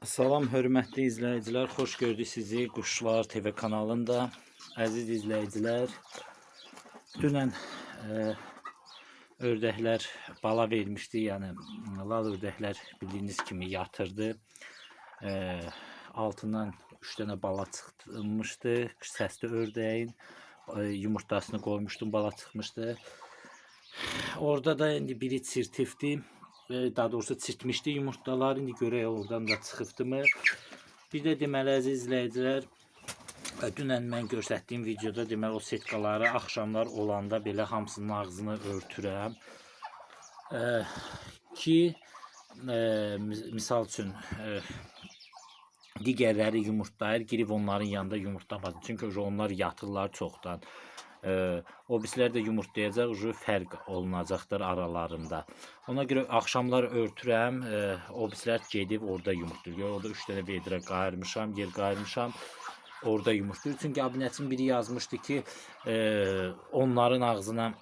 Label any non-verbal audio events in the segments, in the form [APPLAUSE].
Salam hörmətli izləyicilər, xoş gördük sizi Quşlar TV kanalında. Əziz izləyicilər, dünən e, ördəklər bala vermişdi, yəni lal ördəklər bildiyiniz kimi yatırdı. E, altından 3 dənə bala çıxmışdı, səsli ördəyin e, yumurtasını qoymuşdum, bala çıxmışdı. Orada da indi biri çirtifdi. E, Daha doğrusu çirtmişdi yumurtalar. İndi görək oradan da çıxıbdımı. Bir də deməli əziz izləyicilər, e, dünən mən göstərdiyim videoda deməli o setkaları axşamlar olanda belə hamısının ağzını örtürəm. E, ki e, mis- misal üçün e, digərləri yumurtlayır, girib onların yanında yumurtlamasın. Çünki onlar yatırlar çoxdan. Ee, o bizlər də yumurtlayacaq, ucu fərq olunacaqdır aralarında. Ona görə axşamlar örtürəm, e, o bizlər gedib orada yumurtlayır. Orada 3 dənə vedrə qayırmışam, yer qayırmışam. Orada yumurtlayır. Çünki abinəçin biri yazmışdı ki, e, onların ağzına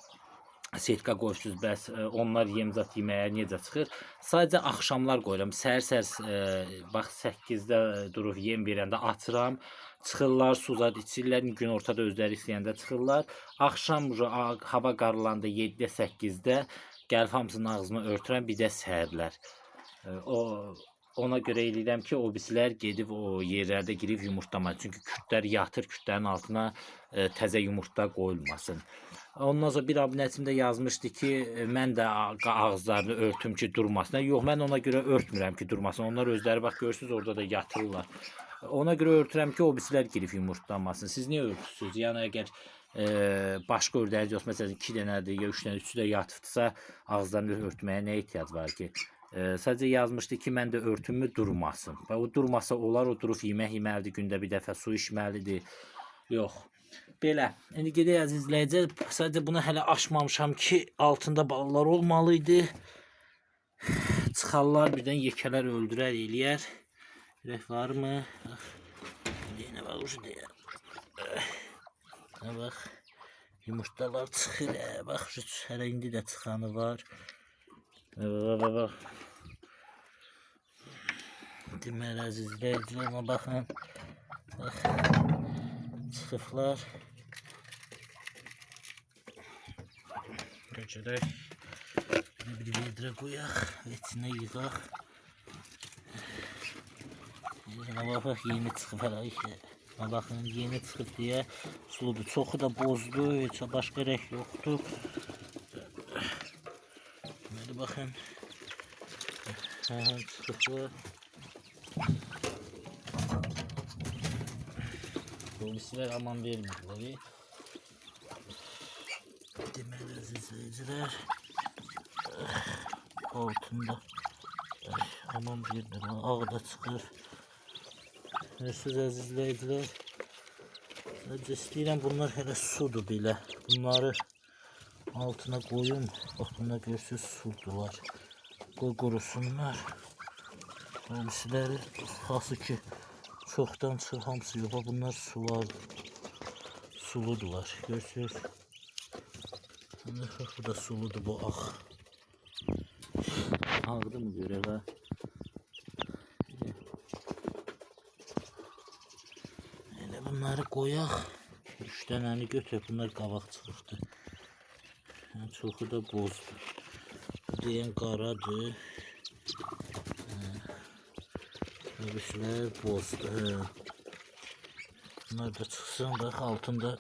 setka qoysuz bəs e, onlar yemzat yeməyə necə çıxır? Sadəcə axşamlar qoyuram. Səhər-səhər e, bax 8-də durub yem verəndə açıram. Çıxırlar, suzad içirlər, gün ortada özləri istəyəndə çıxırlar. Axşam hava qaralanda 7-də 8-də gəlib hamısının ağzını örtürəm, bir də səhərlər. E, O ona görə eləyirəm ki, o bislər gedib o yerlərdə girib yumurtlama. Çünki kütlər yatır, kütlərin altına e, təzə yumurta qoyulmasın. Ondan sonra bir abunəçim də yazmışdı ki, e, mən də ağ- ağızlarını örtüm ki, durmasın. Yox, mən ona görə örtmürəm ki, durmasın. Onlar özləri bax görürsüz orada da yatırlar. Ona görə örtürəm ki, o bisilər girib yumurtlamasın. Siz niyə örtürsüz? Yəni əgər e, başqa ördəniz yox, məsələn 2 dənədir, ya 3 dənə, üçü də yatıbdısa, ağızlarını örtməyə nə ehtiyac var ki? E, sadəcə yazmışdı ki, mən də örtümü durmasın. Və o durmasa olar, o durub yemək yeməlidir, gündə bir dəfə su içməlidir. Yox. Belə. İndi gedək əziz izləyicilər. Sadəcə bunu hələ açmamışam ki, altında balalar olmalı idi. Çıxarlar birdən yekələr öldürər eləyər. Görək varmı? Yenə bax ucu deyər. Bax. Yumurtalar çıxır. Bax hələ indi də çıxanı var. Bax bax bax. Deməli əziz izləyicilər, ona baxın. Bax. Çıxıblar. Götürək. Bir vidrə qoyaq, içinə yığaq. Yana bax, yeni hələ işə. Ha baxın, yeni çıxıb deyə suludur. Çoxu da bozdu, başqa rəng yoxdur. Deməli baxın. Hə, hə, çıxıblar. Polislər aman vermirlər. Deməli əziz izləyicilər, altında ay, aman vermirlər, ağ da çıxır. Görürsüz əziz izləyicilər. Sadəcə istəyirəm bunlar hələ sudur belə. Bunları altına qoyum. Bax bunlar görürsüz sudular. Qoy qurusunlar. Polisləri xası ki çoxdan çıxır hamısı yox. Bunlar sular. Suludular. Görürsüz. Bu da suludur bu ağ. Ağdı mı görək ha? Elə bunları qoyaq. Üç dənəni götür. Bunlar qabaq çıxıbdı. Hə, Çoxu da bozdur. Bu deyən qaradır. Öbüslər bozdur. Bunlar da çıxsın. Bax altında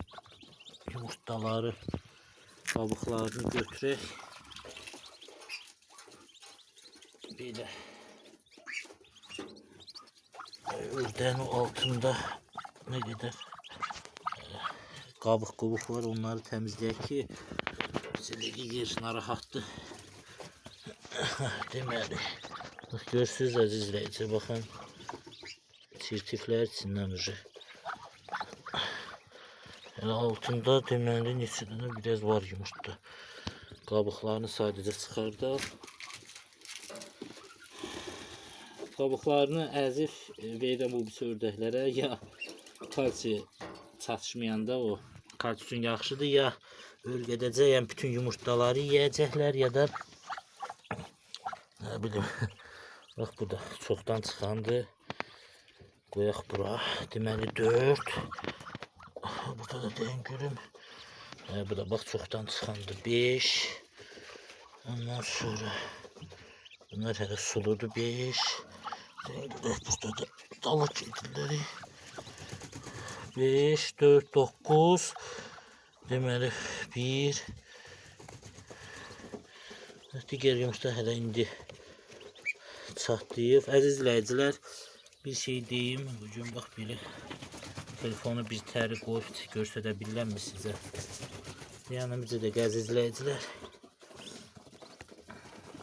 yumurtaları, qabıqlarını götürək. Belə. Ördəyin altında nə qədər qabıq qubuq var onları təmizləyək ki içindəki yer narahatdır. [COUGHS] Deməli, bax görürsüz əziz izləyicilər, baxın çirtiflər içindən ucu. Elə altında deməli neçə dənə biraz var yumurta. Qabıqlarını sadəcə çıxardaq. Qabıqlarını əzif e, verirəm bu pis ördəklərə ya kalsi çatışmayanda o kalsi üçün yaxşıdır ya ölgədəcəyəm bütün yumurtaları yeyəcəklər ya da nə bilim [LAUGHS] bax bu da çoxdan çıxandı. Qoyaq bura. Deməli 4. Burada da deyin görüm. Hə, bu da bax çoxdan çıxandı 5. Ondan sonra bunlar hələ suludur 5. Deyin görək burada da dalıq gedirləri. 5, 4, 9. Deməli 1. Digər yumurta hələ indi çatlayıb. Əziz izləyicilər, bir şey deyim. Bu gün bax belə telefonu bir təri qoyub göstərə bilirəmmi sizə? Yanımızda da əziz izləyicilər.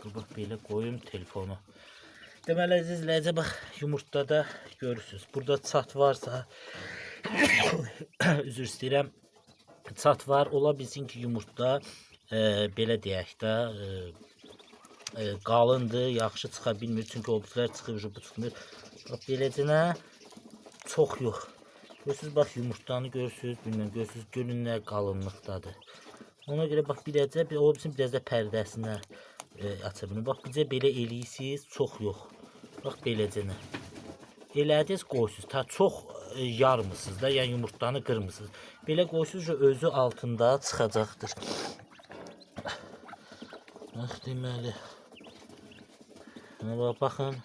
Dur bax belə qoyum telefonu. Deməli əziz izləyicilər bax yumurtada görürsüz. Burada çat varsa [COUGHS] üzr istəyirəm. Çat var. Ola bilsin ki yumurta e, belə deyək də e, e, qalındır, yaxşı çıxa bilmir. Çünki o birilər çıxır, bu çıxmır. Bax beləcinə çox yox. Görürsüz bax yumurtanı görürsüz, bilmirəm görürsüz görün nə qalınlıqdadır. Ona görə bax biləcə bir o bizim da pərdəsinə e, aça bilmir. Bax bizə belə eləyirsiniz, çox yox. Bax beləcənə. Elədiniz qoysunuz. Ta çox e, yarmısınız da, yəni yumurtanı qırmısınız. Belə qoysunuz ki, özü altında çıxacaqdır. Bax deməli. Buna bax, baxın.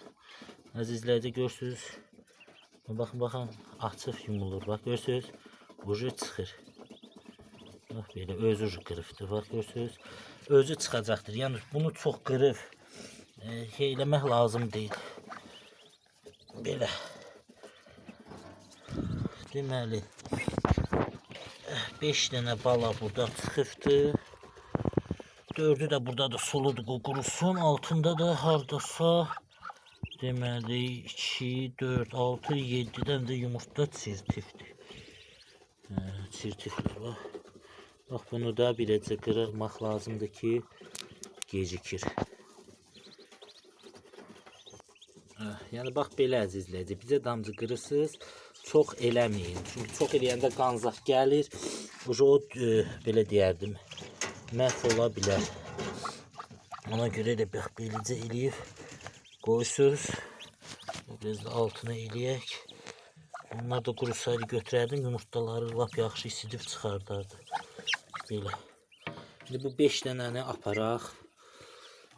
Əzizlərdə görürsüz. Baxın, baxın. Açıq yumulur. Bax görürsüz. Ucu çıxır. Bax belə özü qırıbdır. Bax görürsüz. Özü çıxacaqdır. Yəni bunu çox qırıb e, şey eləmək lazım deyil. Belə. Deməli 5 dənə bala burada çıxıbdır. Dördü də burada da soludur qurusun. Altında da hardasa deməli 2, 4, 6, 7-dən də yumurta çirtifdir. Hə, çirtiflər bax. Bax bunu da biləcə qırmaq lazımdır ki gecikir. Hə, yəni bax belə əzizləyici. Bizə damcı qırırsınız, çox eləməyin. Çünki çox eləyəndə qanzaq gəlir. Uca o e, belə deyərdim. Məhv ola bilər. Ona görə də bax belicə eləyib qoysunuz. Biraz da altına eləyək. Onlar da qurusaydı götürərdim, yumurtaları lap yaxşı isidib çıxardardı. Belə. İndi bu 5 dənəni aparaq.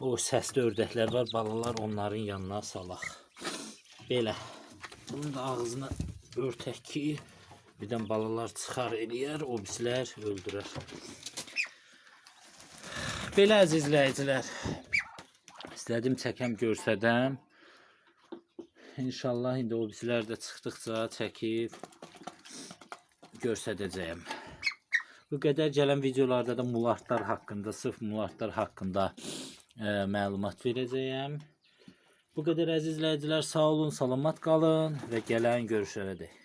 O səsli ördəklər var, balalar onların yanına salaq. Belə. Bunun da ağzını örtək ki, birdən balalar çıxar eləyər, o birisilər öldürər. Belə əziz izləyicilər. İstədim çəkəm görsədəm. İnşallah indi o birisilər də çıxdıqca çəkib göstərəcəyəm. Bu qədər gələn videolarda da mulartlar haqqında, sırf mulartlar haqqında e, məlumat verəcəyəm. Bu qədər əziz izləyicilər sağ olun, salamat qalın və gələn görüşlərə dək.